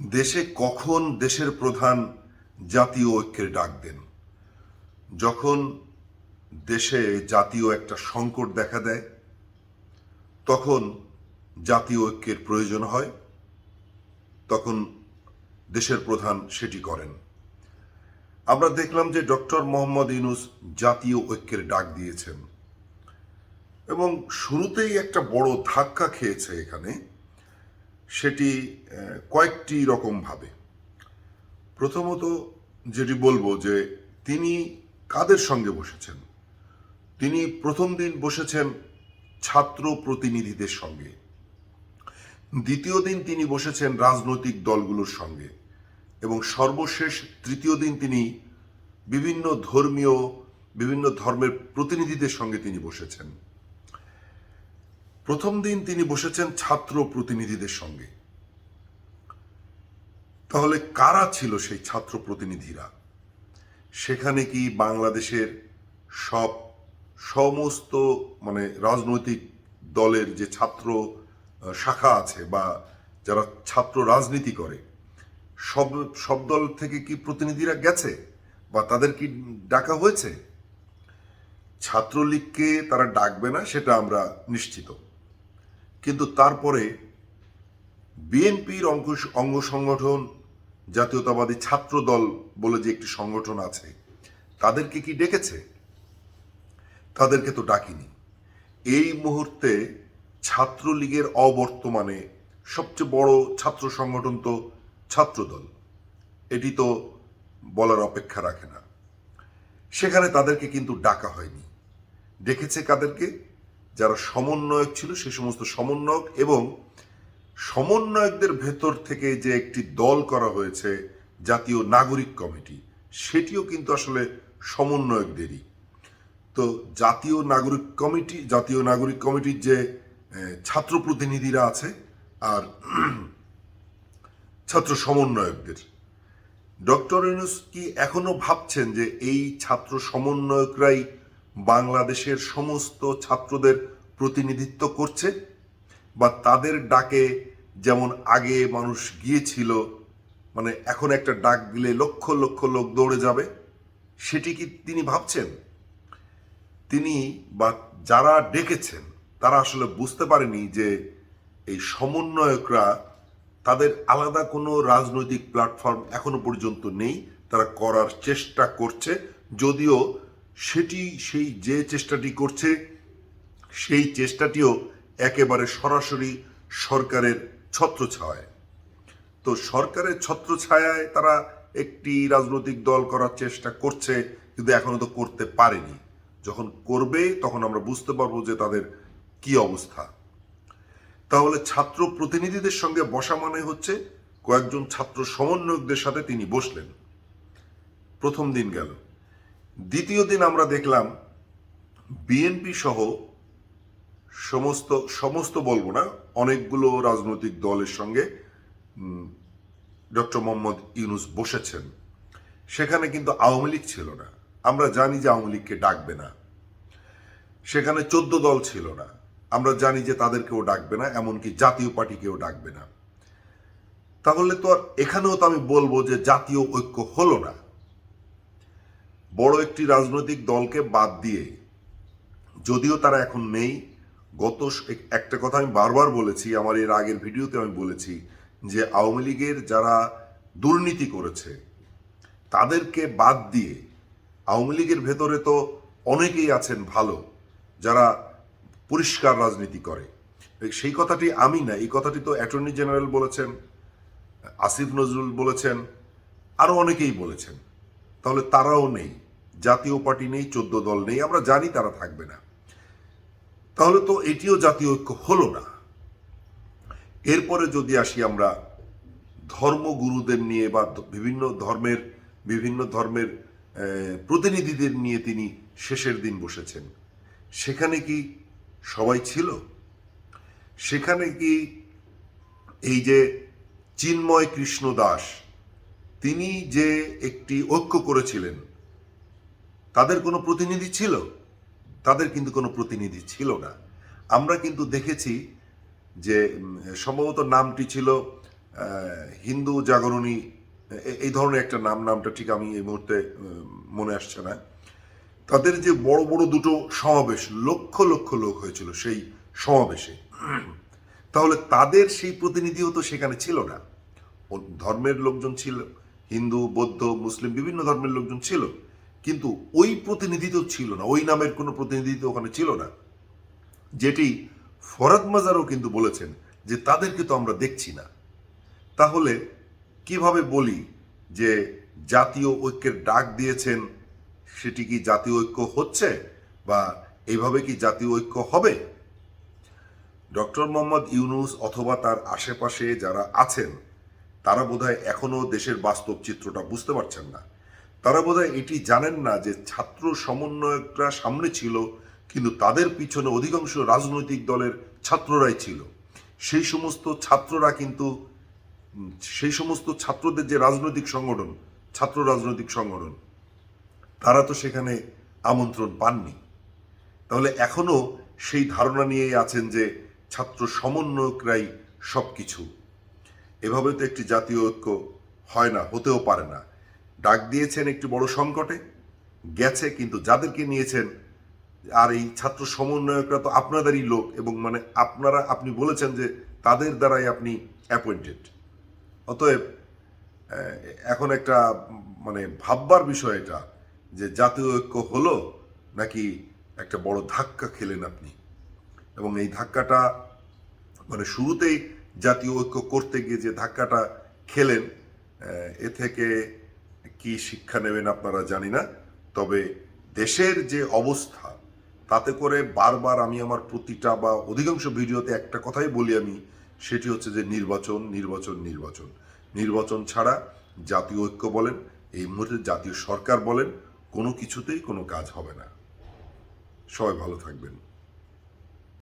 দেশে কখন দেশের প্রধান জাতীয় ঐক্যের ডাক দেন? যখন দেশে জাতীয় একটা সংকট দেখা দেয়, তখন জাতীয় ঐক্যের প্রয়োজন হয়, তখন দেশের প্রধান সেটি করেন। আমরা দেখলাম যে ডক্টর মোহাম্মদ ইউনুস জাতীয় ঐক্যের ডাক দিয়েছেন এবং শুরুতেই একটা বড় ধাক্কা খেয়েছে এখানে। সেটি কয়েকটি রকম ভাবে। প্রথমত যেটি বলব যে, তিনি কাদের সঙ্গে বসেছেন? তিনি প্রথম দিন বসেছেন ছাত্র প্রতিনিধিদের সঙ্গে। দ্বিতীয় দিন তিনি বসেছেন রাজনৈতিক দলগুলোর সঙ্গে। এবং সর্বশেষ তৃতীয় দিন তিনি বিভিন্ন ধর্মীয়, বিভিন্ন ধর্মের প্রতিনিধিদের সঙ্গে তিনি বসেছেন। প্রথম দিন তিনি বসেছেন ছাত্র প্রতিনিধিদের সঙ্গে। তাহলে কারা ছিল সেই ছাত্র প্রতিনিধিরা? সেখানে কি বাংলাদেশের সব সমস্ত মানে রাজনৈতিক দলের যে ছাত্র শাখা আছে বা যারা ছাত্র রাজনীতি করে, সব সব দল থেকে কি প্রতিনিধিরা গেছে বা তাদের কি ডাকা হয়েছে? ছাত্রলীগকে তারা ডাকবে না, সেটা আমরা নিশ্চিত। কিন্তু তারপরে বিএনপির অঙ্গ অঙ্গ সংগঠন, জাতীয়তাবাদী ছাত্র দল বলে যে একটি সংগঠন আছে, তাদেরকে কি ডেকেছে? তাদেরকে তো ডাকিনি। এই মুহূর্তে ছাত্রলীগের অবর্তমানে সবচেয়ে বড় ছাত্র সংগঠন তো ছাত্রদল। এটি তো বলার অপেক্ষা রাখে না। সেখানে তাদেরকে কিন্তু ডাকা হয়নি। ডেকেছে কাদেরকে? যারা সমন্বয়ক ছিল সে সমস্ত সমন্বয়ক এবং সমন্বয়কদের ভেতর থেকে যে একটি দল করা হয়েছে, জাতীয় নাগরিক কমিটি, সেটিও কিন্তু আসলে সমন্বয়কদেরই। তো জাতীয় নাগরিক কমিটি, জাতীয় নাগরিক কমিটির যে ছাত্র প্রতিনিধিরা আছে আর ছাত্র সমন্বয়কদের। ডক্টর ইউনুস কি এখনও ভাবছেন যে এই ছাত্র সমন্বয়করাই বাংলাদেশের সমস্ত ছাত্রদের প্রতিনিধিত্ব করছে বা তাদের ডাকে যেমন আগে মানুষ গিয়েছিল মানে এখন একটা ডাক দিলে লক্ষ লক্ষ লোক দৌড়ে যাবে, সেটি কি তিনি ভাবছেন? তিনি বা যারা ডেকেছেন, তারা আসলে বুঝতে পারেনি যে এই সমন্বয়করা তাদের আলাদা কোনো রাজনৈতিক প্ল্যাটফর্ম এখনও পর্যন্ত নেই, তারা করার চেষ্টা করছে, যদিও সেটি সেই যে চেষ্টাটি করছে, সেই চেষ্টাটিও একেবারে সরাসরি সরকারের ছত্রছায়ায়। তো সরকারের ছত্রছায়ায় তারা একটি রাজনৈতিক দল করার চেষ্টা করছে, কিন্তু এখনও তো করতে পারেনি। যখন করবে, তখন আমরা বুঝতে পারব যে তাদের কি অবস্থা। তাহলে ছাত্র প্রতিনিধিদের সঙ্গে বসা মানে হচ্ছে কয়েকজন ছাত্র সমন্বয়কদের সাথে তিনি বসলেন। প্রথম দিন গেল। দ্বিতীয় দিন আমরা দেখলাম বিএনপি সহ সমস্ত সমস্ত বলব না, অনেকগুলো রাজনৈতিক দলের সঙ্গে ডক্টর মোহাম্মদ ইউনুস বসেছেন। সেখানে কিন্তু আওয়ামী লীগ ছিল না। আমরা জানি যে আওয়ামী লীগকে ডাকবে না। সেখানে চোদ্দ দল ছিল না। আমরা জানি যে তাদেরকেও ডাকবে না, এমনকি জাতীয় পার্টিকেও ডাকবে না। তাহলে তো আর এখানেও তো আমি বলব যে জাতীয় ঐক্য হলো না। বড় একটি রাজনৈতিক দলকে বাদ দিয়ে, যদিও তারা এখন নেই, গত এক- একটা কথা আমি বারবার বলেছি, আমার এর আগের ভিডিওতে আমি বলেছি যে আওয়ামী লীগের যারা দুর্নীতি করেছে, তাদেরকে বাদ দিয়ে, আওয়ামী লীগের ভেতরে তো অনেকেই আছেন ভালো, যারা পরিষ্কার রাজনীতি করে। সেই কথাটি আমি না, এই কথাটি তো অ্যাটর্নি জেনারেল বলেছেন, আসিফ নজরুল বলেছেন আরও অনেকেই বলেছেন। তাহলে তারাও নেই। জাতীয় পার্টি নেই, চোদ্দ দল নেই, আমরা জানি তারা থাকবে না। তাহলে তো এটিও জাতীয় ঐক্য হলো না। এরপরে যদি আসি আমরা ধর্মগুরুদের নিয়ে বা বিভিন্ন ধর্মের বিভিন্ন ধর্মের প্রতিনিধিদের নিয়ে তিনি শেষের দিন বসেছেন। সেখানে কি সবাই ছিল? সেখানে কি এই যে চিন্ময় কৃষ্ণ দাস তিনি যে একটি ঐক্য করেছিলেন তাদের কোনো প্রতিনিধি ছিল? তাদের কিন্তু কোনো প্রতিনিধি ছিল না। আমরা কিন্তু দেখেছি যে সম্ভবত নামটি ছিল হিন্দু জাগরণী এই ধরনের একটা নাম, নামটা ঠিক আমি এই মুহূর্তে মনে আসছে না। তাদের যে বড় বড় দুটো সমাবেশ, লক্ষ লক্ষ লোক হয়েছিল সেই সমাবেশে। তাহলে তাদের সেই প্রতিনিধিও তো সেখানে ছিল না। ধর্মের লোকজন ছিল, হিন্দু, বৌদ্ধ, মুসলিম, বিভিন্ন ধর্মের লোকজন ছিল। কিন্তু ওই প্রতিনিধি তো ছিল না, ওই নামের কোনো প্রতিনিধি তো ওখানে ছিল না। যেটি ফরাদ মাজারও কিন্তু বলেছেন যে তাদেরকে তো আমরা দেখছি না। তাহলে কীভাবে বলি যে জাতীয় ঐক্যের ডাক দিয়েছেন, সেটি কি জাতীয় ঐক্য হচ্ছে বা এইভাবে কি জাতীয় ঐক্য হবে? ডক্টর মোহাম্মদ ইউনুস অথবা তার আশেপাশে যারা আছেন, তারা বোধহয় এখনও দেশের বাস্তব চিত্রটা বুঝতে পারছেন না। তারা বোধহয় এটি জানেন না যে ছাত্র সমন্বয়করা সামনে ছিল, কিন্তু তাদের পিছনে অধিকাংশ রাজনৈতিক দলের ছাত্ররাই ছিল। সেই সমস্ত ছাত্ররা কিন্তু সেই সমস্ত ছাত্রদের যে রাজনৈতিক সংগঠন, ছাত্র রাজনৈতিক সংগঠন, তারা তো সেখানে আমন্ত্রণ পাননি। তাহলে এখনও সেই ধারণা নিয়েই আছেন যে ছাত্র সমন্বয়করাই সব কিছু এভাবে তো একটি জাতীয় ঐক্য হয় না, হতেও পারে না। ডাক দিয়েছেন একটি বড় সংকটে, গেছে কিন্তু যাদেরকে নিয়েছেন, আর এই ছাত্র সমন্বয়করা তো আপনাদেরই লোক এবং মানে আপনারা, আপনি বলেছেন যে তাদের দ্বারাই আপনি অ্যাপয়েন্টেড অতএব এখন একটা মানে ভাববার বিষয় এটা যে জাতীয় ঐক্য হলো নাকি একটা বড় ধাক্কা খেলেন আপনি? এবং এই ধাক্কাটা মানে শুরুতেই জাতীয় ঐক্য করতে গিয়ে যে ধাক্কাটা খেলেন এ থেকে কি শিক্ষা নেবেন আপনারা জানি না, তবে দেশের যে অবস্থা, তাতে করে বারবার আমি আমার প্রতিটা বা অধিকাংশ ভিডিওতে একটা কথাই বলি আমি, সেটি হচ্ছে যে নির্বাচন নির্বাচন নির্বাচন। নির্বাচন ছাড়া জাতীয় ঐক্য বলেন, এই মুহূর্তে জাতীয় সরকার বলেন, কোনো কিছুতেই কোনো কাজ হবে না। সবাই ভালো থাকবেন।